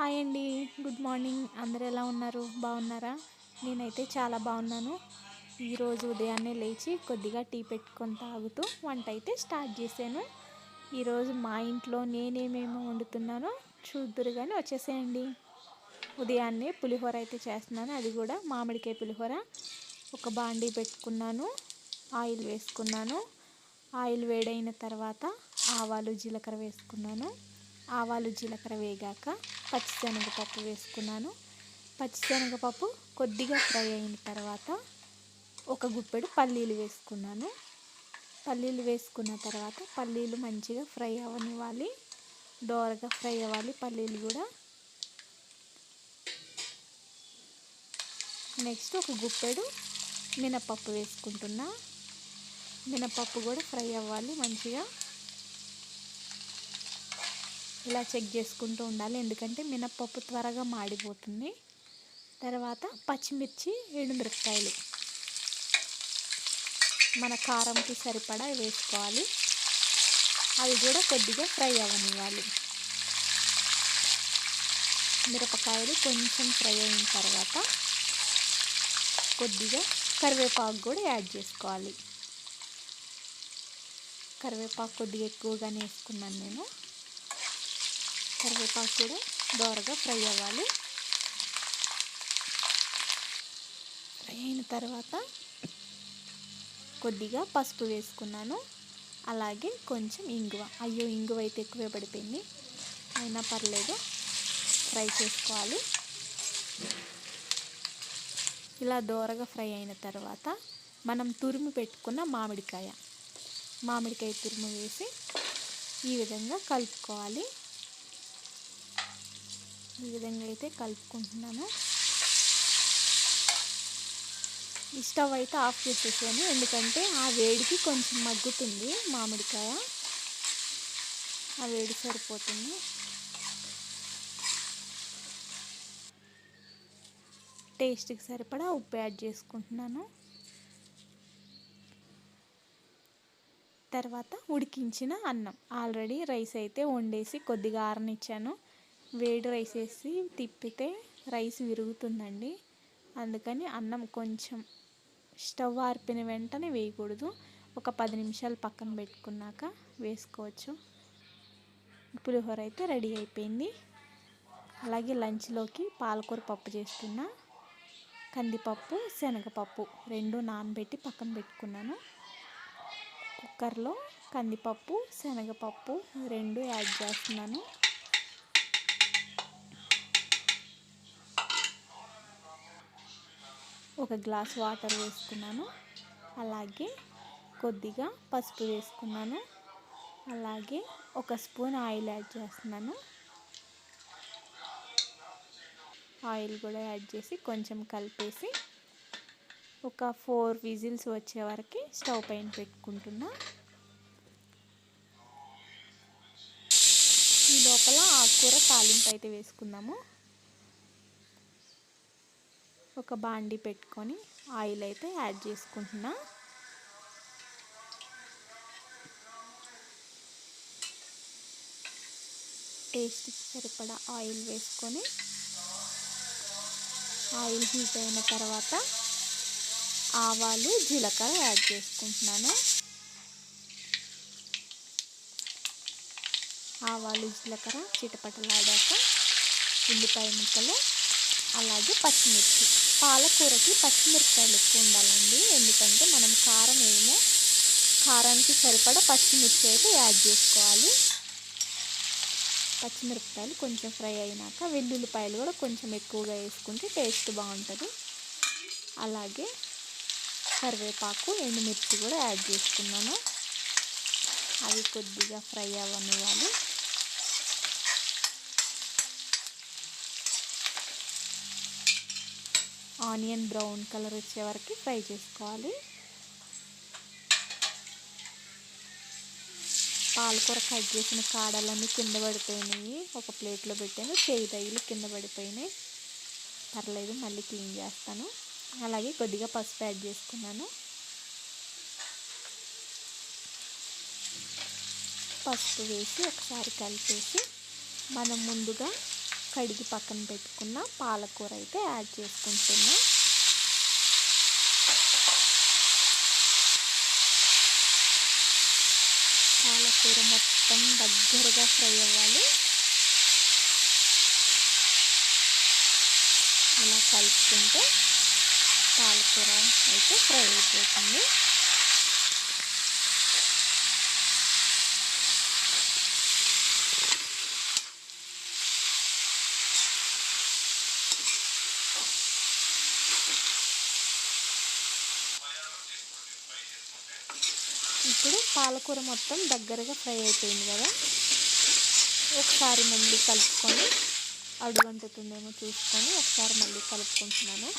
Hi అండి. Good morning. అందరు ఎలా ఉన్నారు? బాగున్నారా? నేనైతే చాలా బాగున్నాను. ఈరోజు ఉదయాన్నే లేచి కొద్దిగా టీ పెట్టుకొని తాగుతూ వంట అయితే స్టార్ట్ చేశాను. ఈరోజు మా ఇంట్లో నేనేమేమి వండుతున్నానో చూద్దురు కానీ వచ్చేసేయండి. ఉదయాన్నే పులిహోర అయితే చేస్తున్నాను. అది కూడా మామిడికాయ పులిహోర. ఒక బాండీ పెట్టుకున్నాను. ఆయిల్ వేసుకున్నాను. ఆయిల్ వేడైన తర్వాత ఆవాలు జీలకర్ర వేసుకున్నాను. ఆవాలు జీలకర్ర వేగాక పచ్చిశనగపప్పు వేసుకున్నాను. పచ్చిశనగపప్పు కొద్దిగా ఫ్రై అయిన తర్వాత ఒక గుప్పెడు పల్లీలు వేసుకున్నాను. పల్లీలు వేసుకున్న తర్వాత పల్లీలు మంచిగా ఫ్రై అవనివ్వాలి. దోరగా ఫ్రై అవ్వాలి పల్లీలు కూడా. నెక్స్ట్ ఒక గుప్పెడు మినపప్పు వేసుకుంటున్నా. మినపప్పు కూడా ఫ్రై అవ్వాలి మంచిగా. ఇలా చెక్ చేసుకుంటూ ఉండాలి. ఎందుకంటే మినప్పప్పు త్వరగా మాడిపోతుంది. తర్వాత పచ్చిమిర్చి ఎండుమిరపకాయలు మన కారంకి సరిపడా వేసుకోవాలి. అవి కూడా కొద్దిగా ఫ్రై అవ్వనివ్వాలి మిరపకాయలు కొంచెం ఫ్రై అయిన తర్వాత కొద్దిగా కరివేపాకు కూడా యాడ్ చేసుకోవాలి. కరివేపాకు కొద్దిగా ఎక్కువగానే వేసుకున్నాను నేను. కరివేపాకు కూడా దోరగా ఫ్రై అవ్వాలి. ఫ్రై అయిన తర్వాత కొద్దిగా పసుపు వేసుకున్నాను. అలాగే కొంచెం ఇంగువ. అయ్యో ఇంగువ అయితే ఎక్కువే పడిపోయింది. అయినా పర్లేదు ఫ్రై చేసుకోవాలి. ఇలా దోరగా ఫ్రై అయిన తర్వాత మనం తురుము పెట్టుకున్న మామిడికాయ. మామిడికాయ తురుము వేసి ఈ విధంగా కలుపుకోవాలి. ఈ విధంగా అయితే కలుపుకుంటున్నాను. ఈ స్టవ్ అయితే ఆఫ్ చేసేసాను. ఎందుకంటే ఆ వేడికి కొంచెం మగ్గుతుంది మామిడికాయ. ఆ వేడి సరిపోతుంది. టేస్ట్కి సరిపడా ఉప్పు యాడ్ చేసుకుంటున్నాను. తర్వాత ఉడికించిన అన్నం. ఆల్రెడీ రైస్ అయితే వండేసి కొద్దిగా ఆరనిచ్చాను. వేడి రైస్ వేసి తిప్పితే రైస్ విరుగుతుందండి. అందుకని అన్నం కొంచెం స్టవ్ ఆర్పిన వెంటనే వేయకూడదు. ఒక పది నిమిషాలు పక్కన పెట్టుకున్నాక వేసుకోవచ్చు. పులిహోర అయితే రెడీ అయిపోయింది. అలాగే లంచ్లోకి పాలకూర పప్పు చేస్తున్నా. కందిపప్పు శనగపప్పు రెండు నానబెట్టి పక్కన పెట్టుకున్నాను. కుక్కర్లో కందిపప్పు శనగపప్పు రెండు యాడ్ చేస్తున్నాను. ఒక గ్లాస్ వాటర్ వేసుకున్నాను. అలాగే కొద్దిగా పసుపు వేసుకున్నాను. అలాగే ఒక స్పూన్ ఆయిల్ యాడ్ చేస్తున్నాను. ఆయిల్ కూడా యాడ్ చేసి కొంచెం కలిపేసి ఒక ఫోర్ విజిల్స్ వచ్చే వరకు స్టవ్ పైన పెట్టుకుంటున్నా. ఈ లోపల ఆకుకూర తాలింపు అయితే వేసుకుందాము. ఒక బాండి పెట్టుకొని ఆయిల్ అయితే యాడ్ చేసుకుంటున్నా. టేస్ట్కి సరిపడా ఆయిల్ వేసుకొని ఆయిల్ హీట్ అయిన తర్వాత ఆవాలు జీలకర్ర యాడ్ చేసుకుంటున్నాను. ఆవాలు జీలకర్ర చిటపటలాడాక ఉల్లిపాయ ముక్కలు అలాగే పచ్చిమిర్చి. పాలకూరకి పచ్చిమిరపకాయలు ఎక్కువ ఉండాలండి. ఎందుకంటే మనం కారం ఏమో కారానికి సరిపడా పచ్చిమిర్చి అయితే యాడ్ చేసుకోవాలి. పచ్చిమిరపకాయలు కొంచెం ఫ్రై అయినాక వెల్లుల్లిపాయలు కూడా కొంచెం ఎక్కువగా వేసుకుంటే టేస్ట్ బాగుంటుంది. అలాగే కరివేపాకు ఎండుమిర్చి కూడా యాడ్ చేసుకున్నాను. అవి కొద్దిగా ఫ్రై అవ్వనివ్వాలి. ఆనియన్ బ్రౌన్ కలర్ వచ్చే వరకు ఫ్రై చేసుకోవాలి. పాలకూర కట్ చేసిన కాడలన్నీ కింద పడిపోయినాయి. ఒక ప్లేట్లో పెట్టాను. చేయి తగిలి కింద పడిపోయినాయి. పర్లేదు మళ్ళీ క్లీన్ చేస్తాను. అలాగే కొద్దిగా పసుపు యాడ్ చేసుకున్నాను. పసుపు వేసి ఒకసారి కలిపేసి మనం ముందుగా కడిగి పక్కన పెట్టుకున్న పాలకూర అయితే యాడ్ చేసుకుంటున్నా. పాలకూర మొత్తం దగ్గరగా ఫ్రై అవ్వాలి. అలా కలుపుకుంటే పాలకూర అయితే ఫ్రై అయిపోతుంది. ఇప్పుడు పాలకూర మొత్తం దగ్గరగా ఫ్రై అయిపోయింది కదా. ఒకసారి మళ్ళీ కలుపుకొని అడుగంటుతుందేమో చూసుకొని ఒకసారి మళ్ళీ కలుపుకుంటున్నాను.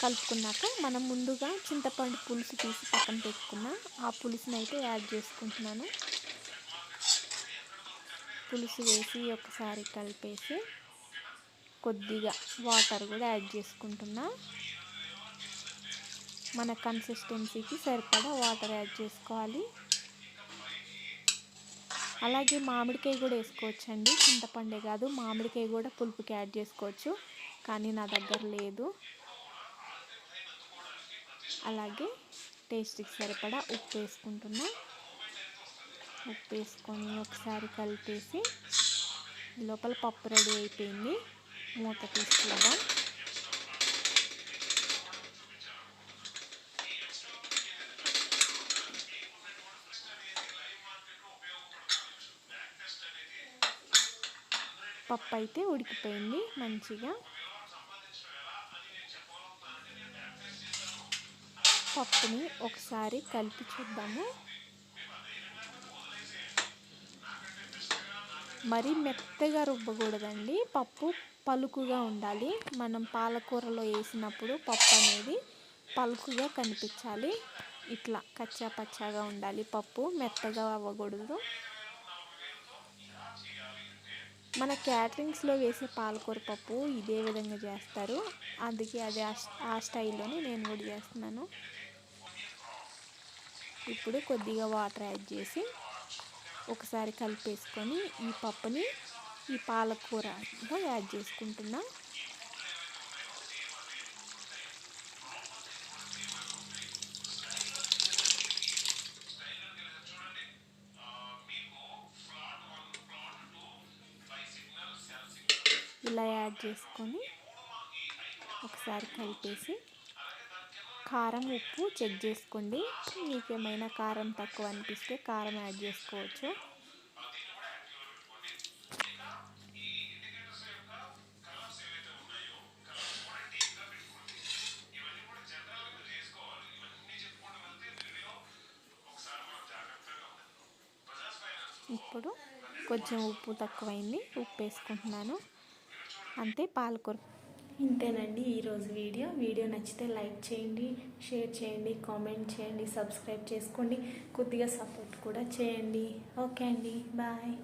కలుపుకున్నాక మనం ముందుగా చింతపండు పులుసు తీసి పక్కన పెట్టుకున్న ఆ పులుసుని అయితే యాడ్ చేసుకుంటున్నాను. పులుసు వేసి ఒకసారి కలిపేసి కొద్దిగా వాటర్ కూడా యాడ్ చేసుకుంటున్నా. మన కన్సిస్టెన్సీకి సరిపడా వాటర్ యాడ్ చేసుకోవాలి. అలాగే మామిడికాయ కూడా వేసుకోవచ్చు అండి చింతపండే కాదు మామిడికాయ కూడా పులుపుకి యాడ్ చేసుకోవచ్చు. కానీ నా దగ్గర లేదు. అలాగే టేస్ట్కి సరిపడా ఉప్పు వేసుకుంటున్నా. ఉప్పు వేసుకొని ఒకసారి కలిపేసి లోపల పప్పు రెడీ అయిపోయింది. మూత తీసుకుందాం పప్పు అయితే ఉడికిపోయింది మంచిగా. పప్పుని ఒకసారి కలిపి చూద్దాము. మరీ మెత్తగా రుబ్బకూడదండి. పప్పు పలుకుగా ఉండాలి. మనం పాలకూరలో వేసినప్పుడు పప్పు అనేది పలుకుగా కనిపించాలి. ఇట్లా కచ్చా పచ్చాగా ఉండాలి. పప్పు మెత్తగా అవ్వకూడదు. మన క్యాటరింగ్స్లో వేసే పాలకూర పప్పు ఇదే విధంగా చేస్తారు. అందుకే అది ఆ స్టైల్లోనే నేను కూడా చేస్తున్నాను. ఇప్పుడు కొద్దిగా వాటర్ యాడ్ చేసి ఒకసారి కలిపేసుకొని ఈ పప్పుని ఈ పాలకూరలో యాడ్ చేసుకుంటున్నాను ఇలా యాడ్ చేసుకొని ఒకసారి కలిపేసి కారం ఉప్పు చెక్ చేసుకోండి. మీకు ఏమైనా కారం తక్కువ అనిపిస్తే కారం యాడ్ చేసుకోవచ్చు. ఇప్పుడు కొంచెం ఉప్పు తక్కువైంది. ఉప్పు వేసుకుంటున్నాను. అంతే పాలకూర. ఇంతేనండి ఈరోజు వీడియో. వీడియో నచ్చితే లైక్ చేయండి షేర్ చేయండి కామెంట్ చేయండి సబ్స్క్రైబ్ చేసుకోండి. కొద్దిగా సపోర్ట్ కూడా చేయండి. ఓకే అండి. బాయ్.